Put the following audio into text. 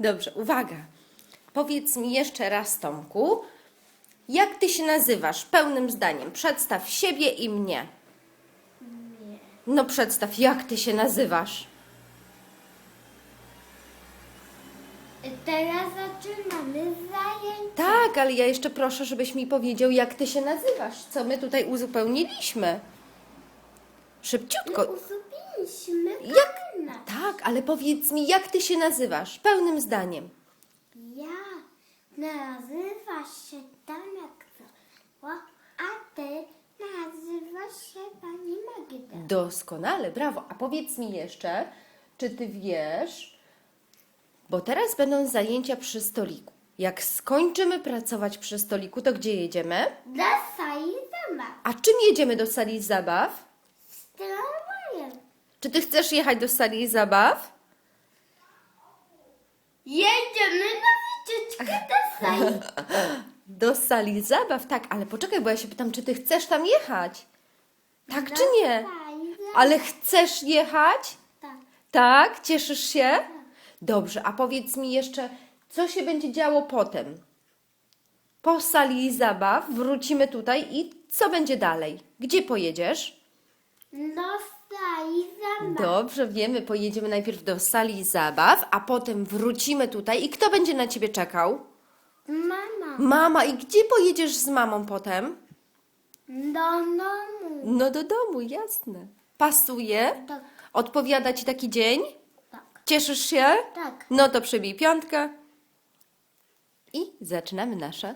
Dobrze, uwaga. Powiedz mi jeszcze raz, Tomku, jak ty się nazywasz? Pełnym zdaniem. Przedstaw siebie i mnie. Nie. No przedstaw, jak ty się nazywasz? Teraz zaczynamy zajęcie. Tak, ale ja jeszcze proszę, żebyś mi powiedział, jak ty się nazywasz, co my tutaj uzupełniliśmy. Szybciutko. Uzupełniliśmy Jak? Tak, ale powiedz mi, jak ty się nazywasz? Pełnym zdaniem. Ja nazywa się Tomek Zoła, a ty nazywasz się pani Magda. Doskonale, brawo. A powiedz mi jeszcze, czy ty wiesz, bo teraz będą zajęcia przy stoliku. Jak skończymy pracować przy stoliku, to gdzie jedziemy? Do sali zabaw. A czym jedziemy do sali zabaw? Czy ty chcesz jechać do sali zabaw? Jedziemy na wycieczkę do sali. Do sali zabaw, tak, ale poczekaj, bo ja się pytam, czy ty chcesz tam jechać? Tak czy nie? Ale chcesz jechać? Tak. Tak? Cieszysz się? Dobrze, a powiedz mi jeszcze, co się będzie działo potem? Po sali zabaw wrócimy tutaj i co będzie dalej? Gdzie pojedziesz? Do sali zabaw. Dobrze, wiemy, pojedziemy najpierw do sali zabaw, a potem wrócimy tutaj i kto będzie na ciebie czekał? Mama. Mama, i gdzie pojedziesz z mamą potem? Do domu. No do domu, jasne. Pasuje? Tak. Odpowiada ci taki dzień? Tak. Cieszysz się? Tak. No to przybij piątkę. I zaczynamy nasze.